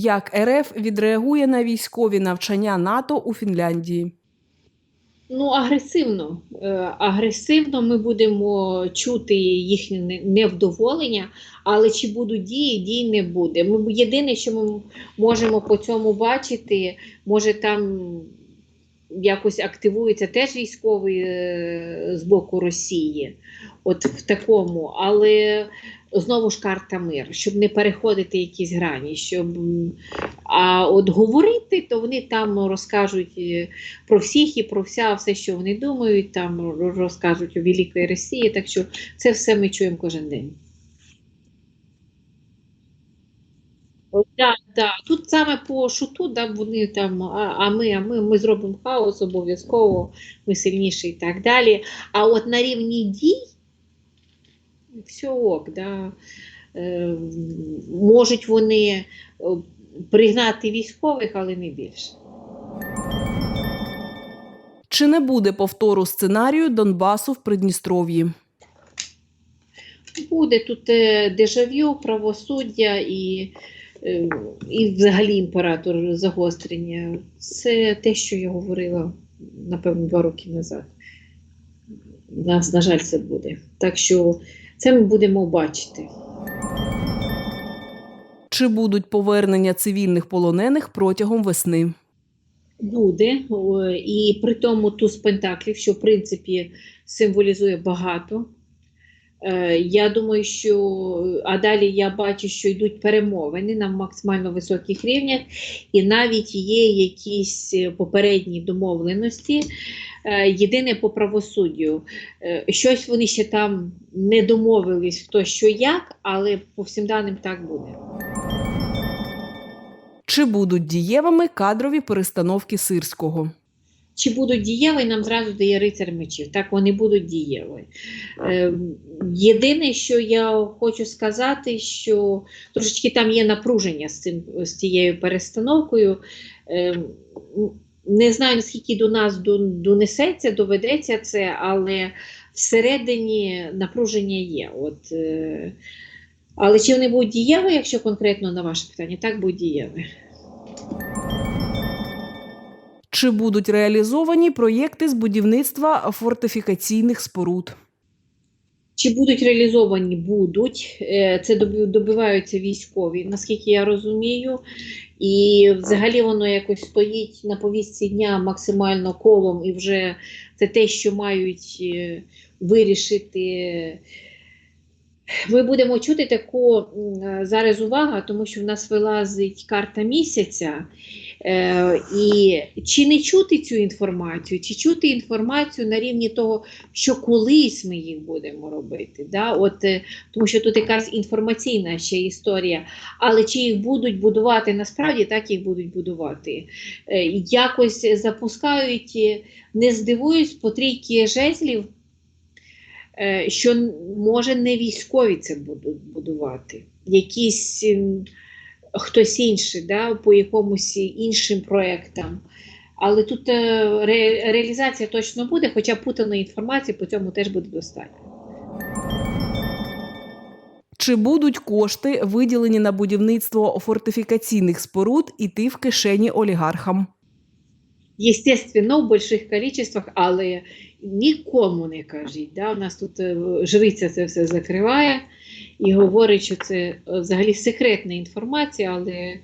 Як РФ відреагує на військові навчання НАТО у Фінляндії? Ну, агресивно. Е, Агресивно ми будемо чути їхнє невдоволення, але чи будуть дії, дій не буде. Ми єдине, що ми можемо по цьому бачити, може там якось активується теж військовий е, з боку Росії, от в такому, але знову ж карта мир, щоб не переходити якісь грані, щоб а от говорити, то вони там розкажуть е, про всіх і про вся, все, що вони думають, там розкажуть у Великої Росії. Так що це все ми чуємо кожен день. Так, так. Тут саме по шуту, да, вони там, а, а ми, а ми, ми зробимо хаос обов'язково, ми сильніші і так далі. А от на рівні дій все ок, да. Е, можуть вони е, пригнати військових, але не більше. Чи не буде повтору сценарію Донбасу в Придністров'ї? Буде тут е, дежавю, правосуддя і, і взагалі імператор загострення. Це те, що я говорила, напевно, два роки назад. Нас, на жаль, це буде. Так що це ми будемо бачити. Чи будуть повернення цивільних полонених протягом весни? Буде. І при тому туз пентаклів, що в принципі символізує багато. Е, Я думаю, що а далі я бачу, що йдуть перемовини на максимально високих рівнях, і навіть є якісь попередні домовленості. Е, Єдине по правосуддю. Е, Щось вони ще там не домовились, хто що як, але по всім даним так буде. Чи будуть дієвими кадрові перестановки сирського? Чи будуть дієві, нам зразу дає рицар мечів. Так, вони будуть дієві. Е, єдине, що я хочу сказати, що трошечки там є напруження з, цим, з цією перестановкою. Е, не знаю, наскільки до нас донесеться, доведеться це, але всередині напруження є. От, е, але чи вони будуть дієві, якщо конкретно на ваше питання, так будуть дієві. Чи будуть реалізовані проєкти з будівництва фортифікаційних споруд? Чи будуть реалізовані? Будуть. Е, Це добиваються військові, наскільки я розумію. І взагалі воно якось стоїть на повістці дня максимально колом, і вже це те, що мають е, вирішити. Ми будемо чути таку зараз увага, тому що в нас вилазить карта місяця. Е, і чи не чути цю інформацію, чи чути інформацію на рівні того, що колись ми їх будемо робити. Да? От, е, тому що тут якась інформаційна ще історія. Але чи їх будуть будувати насправді, так їх будуть будувати. Е, якось запускають, е, не здивуюсь, по трійки жезлів, що може не військові це будуть будувати. Якісь ем, хтось інший, да, по якомусь іншим проєктам. Але тут е, ре, реалізація точно буде, хоча путаної інформації по цьому теж буде достатньо. Чи будуть кошти, виділені на будівництво фортифікаційних споруд, іти в кишені олігархам? Естественно, в больших количествах, але нікому не кажіть. Да? У нас тут е, жриця це все закриває і говорить, що це е, взагалі секретна інформація, але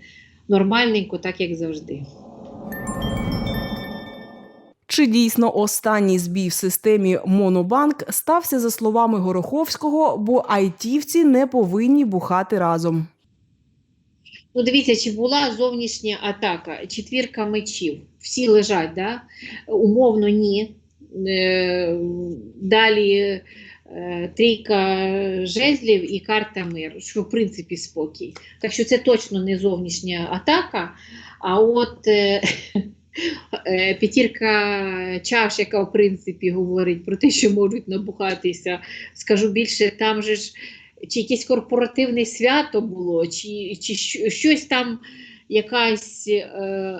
нормальненько, так як завжди. Чи дійсно останній збій в системі Монобанк стався за словами Гороховського, бо айтівці не повинні бухати разом? Ну, дивіться, чи була зовнішня атака, четвірка мечів. Всі лежать, да? умовно ні. Е, далі е, трійка жезлів і карта мир, що в принципі спокій. Так що це точно не зовнішня атака. А от е, е, п'ятірка чаш, яка в принципі говорить про те, що можуть набухатися, скажу більше, там же ж чи якесь корпоративне свято було, чи, чи щось там, якась е,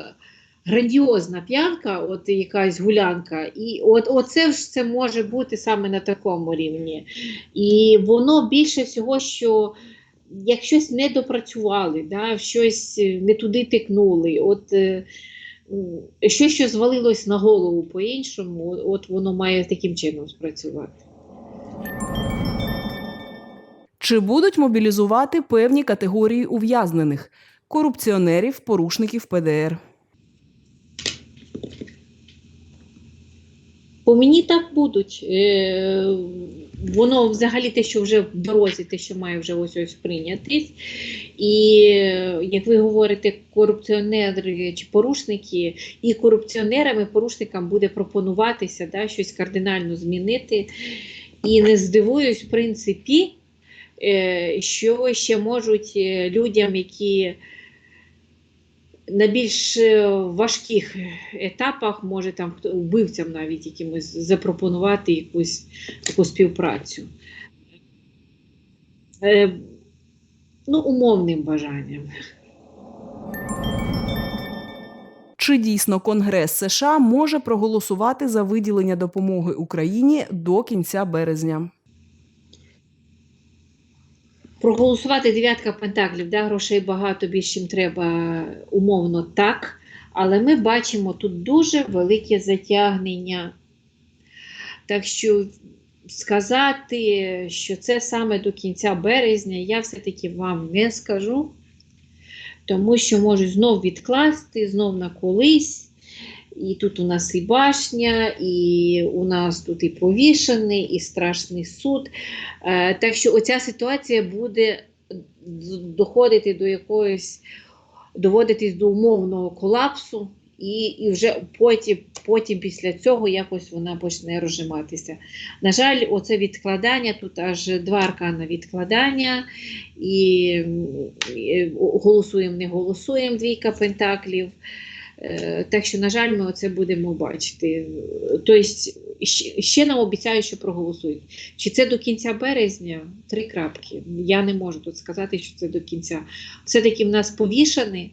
грандіозна п'янка, от якась гулянка. І от оце ж це може бути саме на такому рівні. І воно більше всього, що як щось не допрацювали, да, щось не туди тикнули, от е, щось, що звалилось на голову по-іншому, от воно має таким чином спрацювати. Чи будуть мобілізувати певні категорії ув'язнених корупціонерів, порушників ПДР? По мені так будуть. Е, воно взагалі те, що вже в дорозі, те, що має вже ось ось прийнятись. І як ви говорите, корупціонери чи порушники, і корупціонерам, і порушникам буде пропонуватися да, щось кардинально змінити. І не здивуюсь, в принципі, е, що ще можуть е, людям, які на більш е, важких етапах може там вбивцям навіть якимось запропонувати якусь таку співпрацю. Е, ну, умовним бажанням. Чи дійсно Конгрес США може проголосувати за виділення допомоги Україні до кінця березня? Проголосувати дев'ятка пентаклів, да, грошей багато більше, чим треба, умовно так. Але ми бачимо тут дуже велике затягнення. Так що сказати, що це саме до кінця березня, я все-таки вам не скажу, тому що можуть знов відкласти, знов на колись. І тут у нас і башня, і у нас тут і повішений, і страшний суд. Е, Так що оця ситуація буде доходити до якоїсь, доводитись до умовного колапсу, і, і вже потім, потім після цього якось вона почне розжиматися. На жаль, оце відкладання, тут аж два аркана відкладання, і, голосуємо, не голосуємо, двійка пентаклів. Е, Так що, на жаль, ми оце будемо бачити. Тобто, ще, нам обіцяють, що проголосують. Чи це до кінця березня? Три крапки. Я не можу тут сказати, що це до кінця. Все-таки в нас повішаний,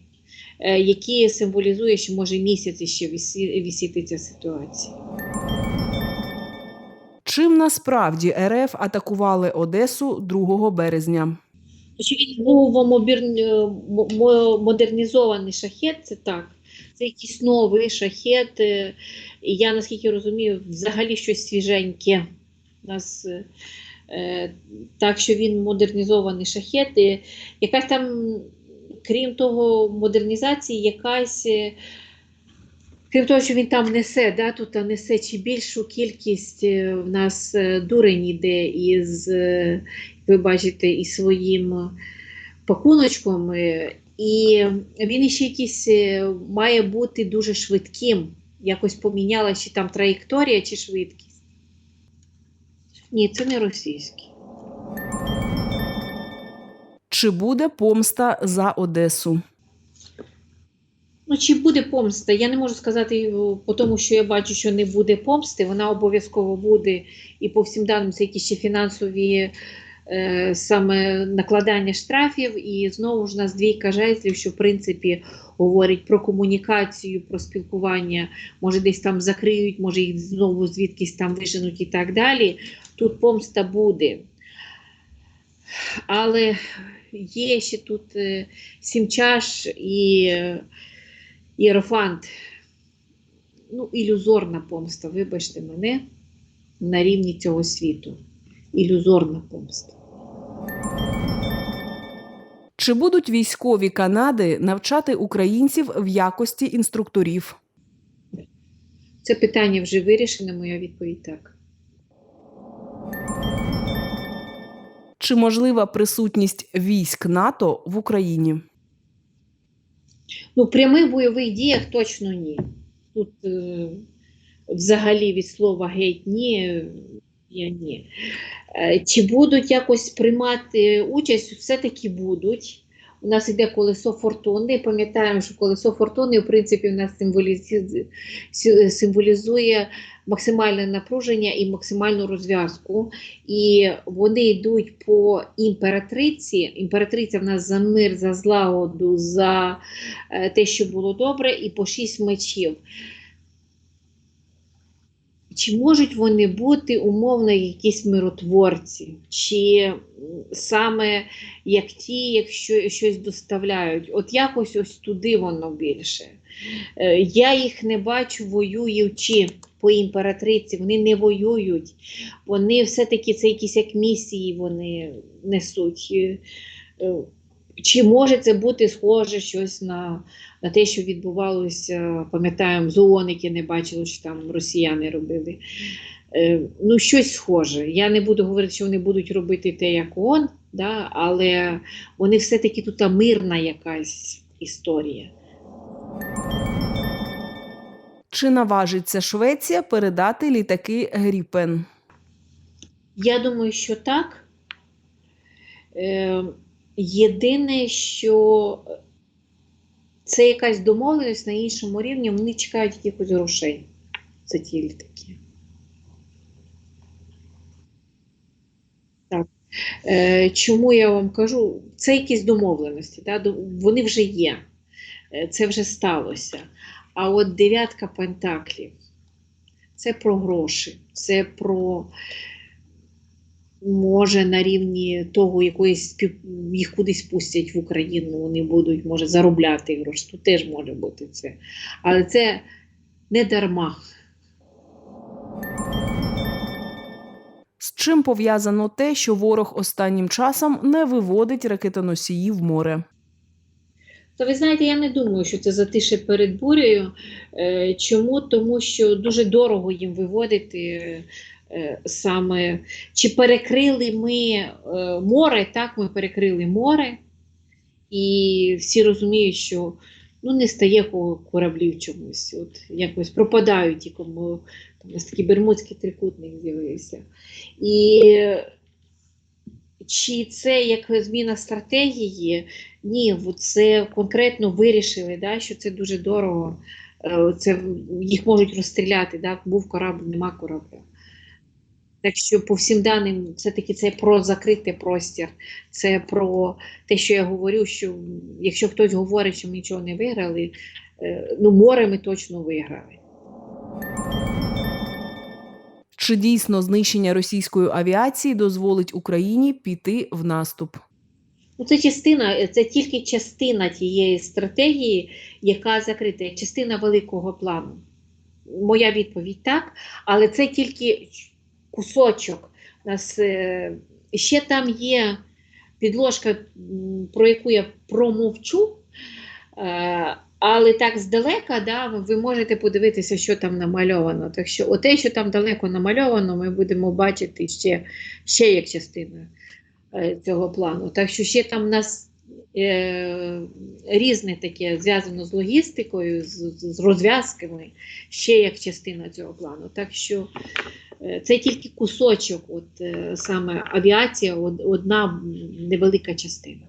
е, які символізує, що може місяць ще висіти ця ситуація. Чим насправді РФ атакували Одесу 2 березня? Що він був модернізований шахет, це так. Це якийсь новий шахет. І я, наскільки розумію, взагалі щось свіженьке. У нас, е, так що він модернізований шахет. І якась там, крім того, модернізації, якась. е, Крім того, що він там несе, да, тут несе чи більшу кількість е, в нас е, дурень іде із, ви бачите, із своїм пакуночком. Е, І він ще якийсь е, має бути дуже швидким. Якось поміняла чи там траєкторія, чи швидкість. Ні, це не російський. Чи буде помста за Одесу? Ну, чи буде помста? Я не можу сказати, по тому що я бачу, що не буде помсти. Вона обов'язково буде і по всім даним це якісь ще фінансові е, саме накладання штрафів. І знову ж нас двійка жезлів, що в принципі говорить про комунікацію, про спілкування. Може, десь там закриють, може їх знову звідкись там виженуть і так далі. Тут помста буде. Але є ще тут е, сім чаш і. е, Єрофант, ну, ілюзорна помста, вибачте мене, на рівні цього світу. Ілюзорна помста. Чи будуть військові Канади навчати українців в якості інструкторів? Це питання вже вирішене, моя відповідь так. Чи можлива присутність військ НАТО в Україні? Ну, в прямих бойових діях точно ні. Тут е, взагалі від слова геть ні, е, я ні. Е, чи будуть якось приймати участь? Все-таки будуть. У нас іде колесо фортуни. Пам'ятаємо, що колесо фортуни, в принципі, у нас символізує, символізує максимальне напруження і максимальну розв'язку. І вони йдуть по імператриці. Імператриця в нас за мир, за злагоду, за е, те, що було добре, і по шість мечів. Чи можуть вони бути умовно якісь миротворці, чи саме як ті, якщо щось доставляють? От якось ось туди воно більше. Е, Я їх не бачу воюючи по імператриці, вони не воюють. Вони все-таки це якісь як місії вони несуть. Чи може це бути схоже щось на, на те, що відбувалося, пам'ятаємо, ЗООН, яке не бачили, що там росіяни робили. Е, ну, щось схоже. Я не буду говорити, що вони будуть робити те, як ООН, да, але вони все-таки тут мирна якась історія. Чи наважиться Швеція передати літаки Гріпен? Я думаю, що так. Е, єдине, що це якась домовленість на іншому рівні, вони чекають якихось грошей за ті літаки. Так. Е, чому я вам кажу? Це якісь домовленості, да? вони вже є, Е, це вже сталося. А от дев'ятка пентаклів це про гроші, це про може на рівні того, якоїсь їх кудись пустять в Україну, вони будуть, може, заробляти гроші. Тут теж може бути це. Але це не дарма. З чим пов'язано те, що ворог останнім часом не виводить ракетоносії в море? То ви знаєте, я не думаю, що це затише перед бурею. Е, Чому? Тому що дуже дорого їм виводити саме. Чи перекрили ми е, море? Так, ми перекрили море, і всі розуміють, що ну, не стає ко- кораблів чомусь. От якось пропадають кому там у нас такий бермудський трикутник з'явився. І е, чи це як зміна стратегії? Ні, це конкретно вирішили, да, що це дуже дорого. Е, Це їх можуть розстріляти, да, був корабль, нема корабля. Так що по всім даним, все-таки це про закритий простір, це про те, що я говорю, що якщо хтось говорить, що ми нічого не виграли, е, ну море ми точно виграли. Чи дійсно знищення російської авіації дозволить Україні піти в наступ? Ну, це частина, це тільки частина тієї стратегії, яка закрита, частина великого плану. Моя відповідь так, але це тільки кусочок. У нас е, ще там є підложка, про яку я промовчу. Е, але так здалека, да, ви можете подивитися, що там намальовано. Так що, оте, що там далеко намальовано, ми будемо бачити ще, ще як частина е, цього плану. Так що ще там в нас е, різне таке зв'язано з логістикою, з, з розв'язками, ще як частина цього плану. Так що це тільки кусочок, от е, саме авіація, одна невелика частина.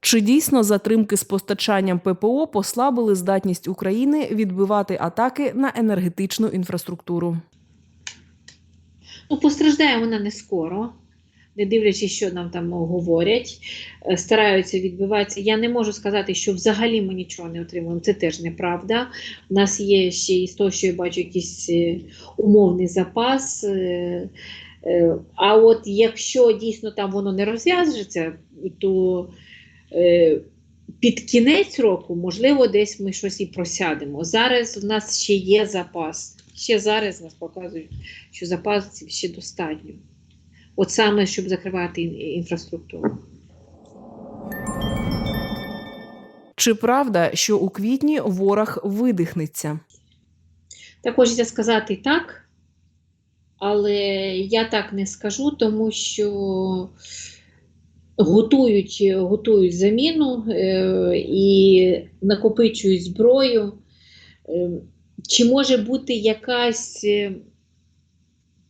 Чи дійсно затримки з постачанням ППО послабили здатність України відбивати атаки на енергетичну інфраструктуру? Ну, постраждає вона не скоро, не дивлячись, що нам там говорять, е, стараються відбиватися. Я не можу сказати, що взагалі ми нічого не отримуємо. Це теж неправда. У нас є ще і з того, що я бачу, якийсь е, умовний запас. е, А от якщо дійсно там воно не розв'яжеться, то під кінець року, можливо, десь ми щось і просядемо. Зараз в нас ще є запас. Ще зараз нас показують, що запасів ще достатньо. От саме, щоб закривати інфраструктуру. Чи правда, що у квітні ворог видихнеться? Також я сказати так, але я так не скажу, тому що готують, готують заміну е, і накопичують зброю. Е, чи може бути якась е,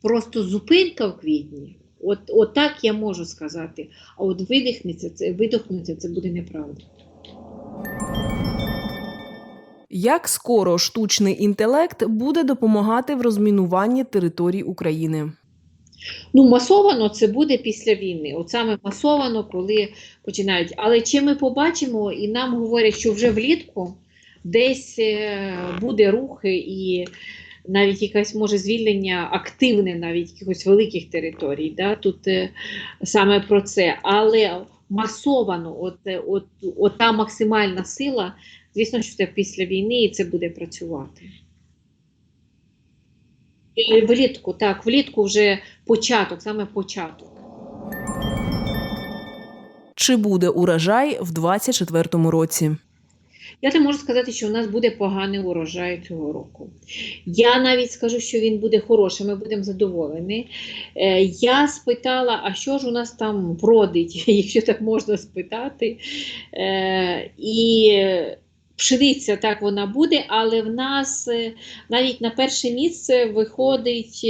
просто зупинка в квітні? От, от так я можу сказати. А от видихнеться, це видохнеться, це буде неправда. Як скоро штучний інтелект буде допомагати в розмінуванні територій України? Ну, масовано це буде після війни. От саме масовано, коли починають. Але чи ми побачимо, і нам говорять, що вже влітку десь е, буде рух і навіть якесь може звільнення активне, навіть якихось великих територій. Да? Тут е, саме про це. Але масовано, от, е, от, от та максимальна сила, звісно, що це після війни і це буде працювати. Е, Влітку, так, влітку вже початок, саме початок. Чи буде урожай в 2024 році? Я не можу сказати, що у нас буде поганий урожай цього року. Я навіть скажу, що він буде хороший, ми будемо задоволені. Е, я спитала, а що ж у нас там вродить, якщо так можна спитати. Е, і пшениця так вона буде, але в нас е, навіть на перше місце виходить.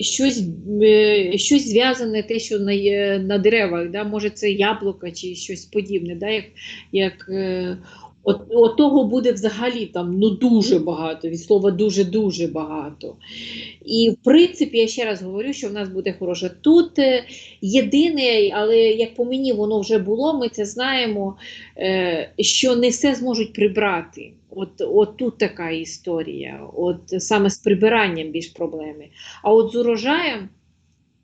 Щось, е, щось зв'язане, те, що на, е, на деревах, да? може це яблука чи щось подібне, да? як, як е, от, от того буде взагалі там ну, дуже багато, від слова дуже-дуже багато. І в принципі, я ще раз говорю, що в нас буде хороше. Тут єдине, але як по мені воно вже було, ми це знаємо, що не все зможуть прибрати. От, от тут така історія, от саме з прибиранням більш проблеми. А от з урожаєм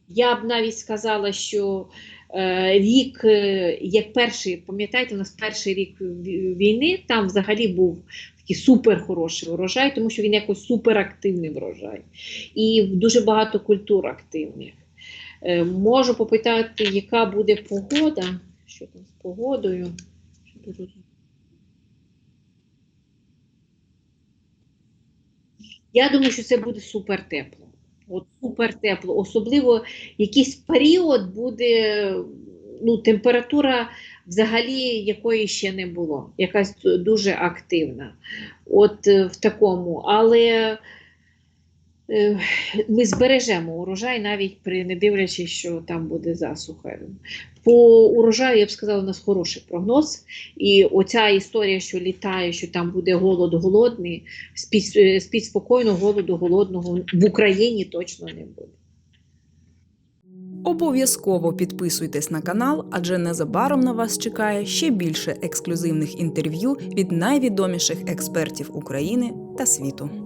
я б навіть сказала, що е, рік, е, як перший, пам'ятаєте, у нас перший рік війни, там взагалі був такий супер хороший урожай, тому що він якось суперактивний врожай. І дуже багато культур активних. Е, можу попитати, яка буде погода. Що там з погодою? Щоб Я думаю, що це буде супер тепло. От супер тепло. Особливо якийсь період буде ну, температура взагалі якої ще не було. Якась дуже активна. От е, в такому. Але ми збережемо урожай, навіть при не дивлячись, що там буде засуха. По урожаю, я б сказала, у нас хороший прогноз. І оця історія, що літає, що там буде голод голодний, спіть, е, спокійно, голоду голодного в Україні точно не буде. Обов'язково підписуйтесь на канал, адже незабаром на вас чекає ще більше ексклюзивних інтерв'ю від найвідоміших експертів України та світу.